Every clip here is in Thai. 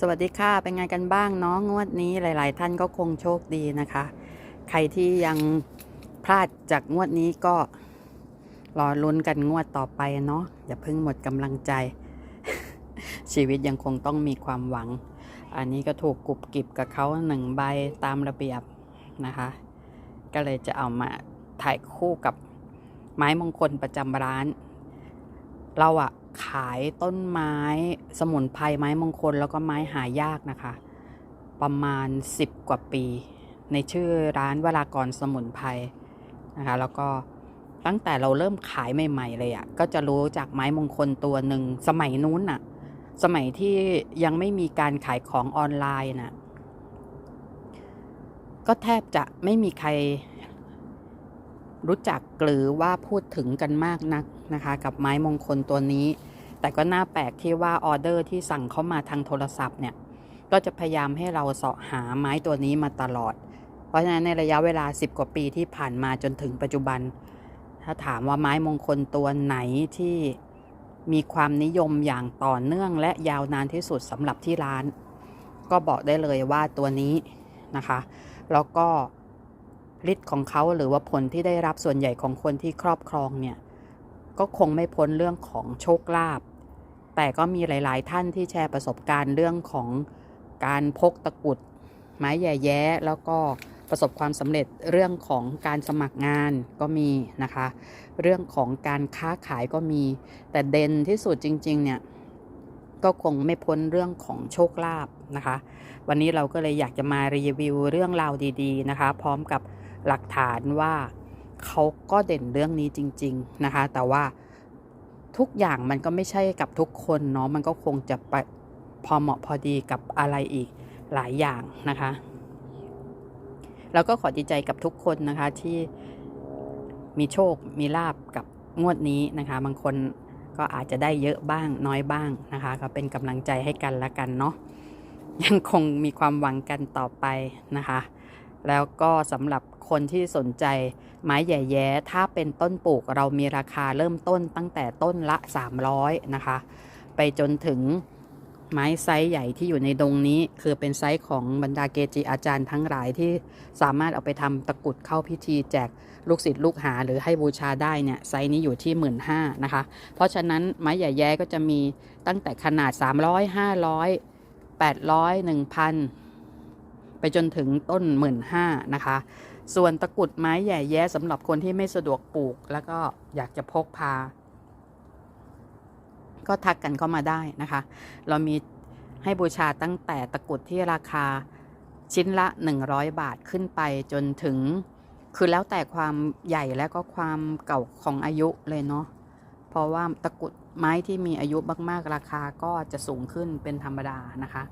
สวัสดีค่ะ เป็นไงกันบ้างเนาะงวดนี้หลาย ๆ ท่านก็คงโชคดีนะคะ ใครที่ยังพลาดจากงวดนี้ก็รอลุ้นกันงวดต่อไปเนาะอย่าเพิ่งหมดกำลังใจ ชีวิตยังคงต้องมีความหวัง อันนี้ก็ถูกกรุบกริบกับเขาหนึ่งใบตามระเบียบนะคะ ก็เลยจะเอามาถ่ายคู่กับไม้มงคลประจำร้าน เราอะ ขายต้นไม้สมุนไพรไม้มงคลแล้วก็ไม้หายากนะคะ ประมาณ 10 กว่าปี ในชื่อร้านวรากรสมุนไพรนะคะ แล้วก็ตั้งแต่เราเริ่มขายใหม่ ๆ เลยอะ่ะก็จะรู้จากไม้มงคลตัวหนึ่งสมัยนู้นน่ะ สมัยที่ยังไม่มีการขายของออนไลน์น่ะก็แทบจะไม่มีใครรู้จักหรือว่าพูดถึงกันมากนักนะคะ กับไม้มงคลตัวนี้ แต่ก็น่าแปลกที่ว่าออเดอร์ที่สั่งเข้ามาทางโทรศัพท์เนี่ย ก็จะพยายามให้เราเสาะหาไม้ตัวนี้มาตลอด เพราะฉะนั้นในระยะเวลา 10 กว่าปีที่ผ่านมาจนถึงปัจจุบัน ถ้าถามว่าไม้มงคลตัวไหนที่มีความนิยมอย่างต่อเนื่องและยาวนานที่สุดสำหรับที่ร้าน ก็บอกได้เลยว่าตัวนี้นะคะ แล้วก็ฤทธิ์ของเขาหรือว่าผลที่ได้รับส่วนใหญ่ของคนที่ครอบครองเนี่ย ก็คงไม่พ้นเรื่องของโชคลาภแต่ก็มีหลาย ๆ ท่านที่แชร์ประสบการณ์เรื่องของการพกตะกุด ไม้แย่แยแล้วก็ประสบความสำเร็จเรื่องของการสมัครงานก็มีนะคะ เรื่องของการค้าขายก็มี แต่เด่นที่สุดจริง ๆ เนี่ยก็คงไม่พ้นเรื่องของโชคลาภนะคะ วันนี้เราก็เลยอยากจะมารีวิวเรื่องราวดี ๆ นะคะ พร้อมกับหลักฐานว่า เขาก็เด่นเรื่องนี้จริง ๆ นะคะ แต่ว่าทุกอย่างมันก็ไม่ใช่กับทุกคนเนาะมันก็คงจะไปพอเหมาะพอดีกับอะไรอีกหลายอย่างนะคะ แล้วก็ขอดีใจกับทุกคนนะคะที่มีโชคมีลาบกับงวดนี้นะคะ บางคนก็อาจจะได้เยอะบ้างน้อยบ้างนะคะ ก็เป็นกำลังใจให้กันละกันเนาะยังคงมีความหวังกันต่อไปนะคะ แล้วก็สำหรับคนที่สนใจไม้แย่แย้ถ้าเป็นต้นปลูกเรามีราคาเริ่มต้นตั้งแต่ต้นละ 300 นะคะ ไปจนถึงไม้ไซส์ใหญ่ที่อยู่ในดงนี้คือเป็นไซส์ของบรรดาเกจิอาจารย์ทั้งหลายที่สามารถเอาไปทำตะกุดเข้าพิธีแจกลูกศิษย์ลูกหาหรือให้บูชาได้เนี่ยไซส์นี้อยู่ที่ 1 5ื่นนะคะ เพราะฉะนั้นไม้ใหญ่แย้ก็จะมีตั้งแต่ขนาด 300 500 800 1,000 ไปจนถึงต้น1 5ื่นห้านะคะ ส่วนตะกุดไม้ใหญ่แย้สำหรับคนที่ไม่สะดวกปลูก แล้วก็อยากจะพกพา ก็ทักกันเข้ามาได้นะคะ เรามีให้บูชาตั้งแต่ตะกุดที่ราคาชิ้นละ 100 บาทขึ้นไปจนถึง คือแล้วแต่ความใหญ่และก็ความเก่าของอายุเลยเนาะเพราะว่าตะกุดไม้ที่มีอายุมาก ๆ ราคาก็จะสูงขึ้นเป็นธรรมดานะคะ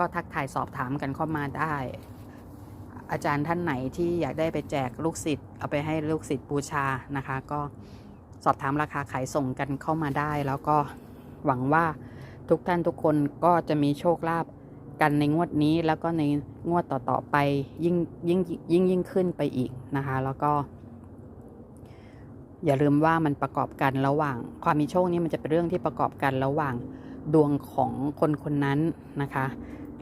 ก็ทักทายสอบถามกันเข้ามาได้ อาจารย์ท่านไหนที่อยากได้ไปแจกลูกศิษย์เอาไปให้ลูกศิษย์บูชานะคะ ก็สอบถามราคาขายส่งกันเข้ามาได้ แล้วก็หวังว่าทุกท่านทุกคนก็จะมีโชคลาภกันในงวดนี้แล้วก็ในงวดต่อๆไปยิ่งยิ่งยิ่งยิ่งขึ้นไปอีกนะคะ แล้วก็ อย่าลืมว่ามันประกอบกันระหว่าง ความมีโชคนี้มันจะเป็นเรื่องที่ประกอบกันระหว่างดวงของคนคนนั้นนะคะ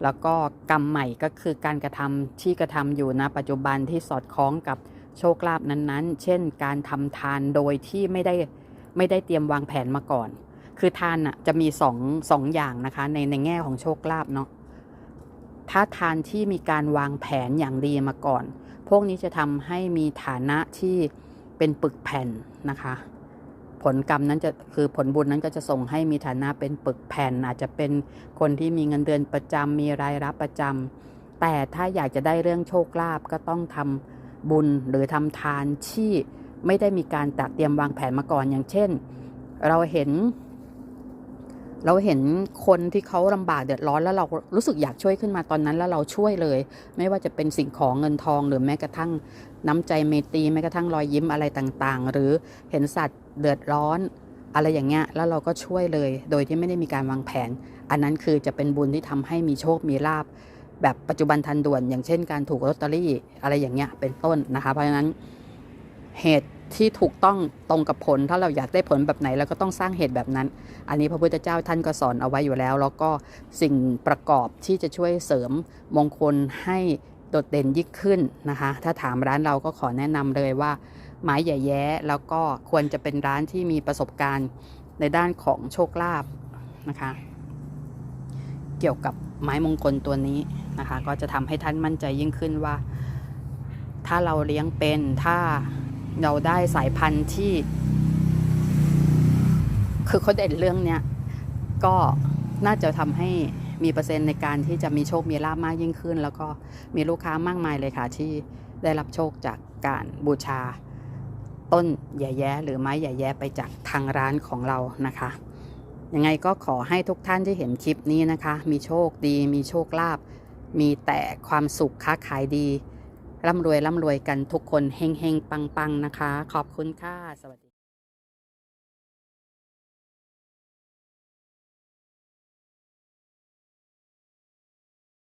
แล้วก็กรรมใหม่ก็คือการกระทำที่กระทำอยู่ณปัจจุบันที่สอดคล้องกับโชคลาภนั้นๆ เช่น การทำทานโดยที่ไม่ได้ไม่ได้เตรียมวางแผนมาก่อน คือทานอะจะมีสองสองอย่างนะคะในในแง่ของโชคลาภเนาะ ถ้าทานที่มีการวางแผนอย่างดีมาก่อน พวกนี้จะทำให้มีฐานะที่เป็นปึกแผ่นนะคะ ผลกรรมนั้นจะคือผลบุญนั้นก็จะส่งให้มีฐานะเป็นปึกแผ่น อาจจะเป็นคนที่มีเงินเดือนประจำมีรายรับประจำแต่ถ้าอยากจะได้เรื่องโชคลาภก็ต้องทำบุญหรือทำทานที่ไม่ได้มีการตัดเตรียมวางแผนมาก่อนอย่างเช่น เราเห็น เราเห็นคนที่เขาลำบากเดือดร้อนแล้วเรารู้สึกอยากช่วยขึ้นมาตอนนั้นแล้วเราช่วยเลย ไม่ว่าจะเป็นสิ่งของเงินทองหรือแม้กระทั่ง น้ำใจเมตีแม้กระทั่งรอยยิ้มอะไรต่างๆ หรือเห็นสัตว์เดือดร้อน อะไรอย่างเงี้ยแล้วเราก็ช่วยเลย โดยที่ไม่ได้มีการวางแผน อันนั้นคือจะเป็นบุญที่ทำให้มีโชคมีลาบแบบปัจจุบันทันด่วน อย่างเช่นการถูกลอตเตอรี่อะไรอย่างเงี้ยเป็นต้นนะคะ เพราะฉะนั้นเหตุที่ถูกต้องตรงกับผล ถ้าเราอยากได้ผลแบบไหนเราก็ต้องสร้างเหตุแบบนั้น อันนี้พระพุทธเจ้าท่านก็สอนเอาไว้อยู่แล้ว แล้วก็สิ่งประกอบที่จะช่วยเสริมมงคลให้ โดดเด่นยิ่งขึ้นนะคะ ถ้าถามร้านเราก็ขอแนะนำเลยว่า ไม้ใหญ่แย้ แล้วก็ควรจะเป็นร้านที่มีประสบการณ์ในด้านของโชคลาภนะคะ เกี่ยวกับไม้มงคลตัวนี้นะคะ ก็จะทำให้ท่านมั่นใจยิ่งขึ้นว่า ถ้าเราเลี้ยงเป็นถ้าเราได้สายพันธุ์ที่ คือเขาเด่นเรื่องเนี้ยก็น่าจะทำให้ มีเปอร์เซ็นต์ในการที่จะมีโชคมีลาภมากยิ่งขึ้น แล้วก็มีลูกค้ามากมายเลยค่ะ ที่ได้รับโชคจากการบูชา ต้นแย่แย้หรือไม้แย่แย้ไปจากทางร้านของเรานะคะยังไงก็ขอให้ทุกท่านที่เห็นคลิปนี้นะคะ มีโชคดี มีโชคลาภมีแต่ความสุขค้าขายดีร่ำรวยร่ำรวยกันทุกคนเฮงเฮงปังปังนะคะ ขอบคุณค่ะ สวัสดี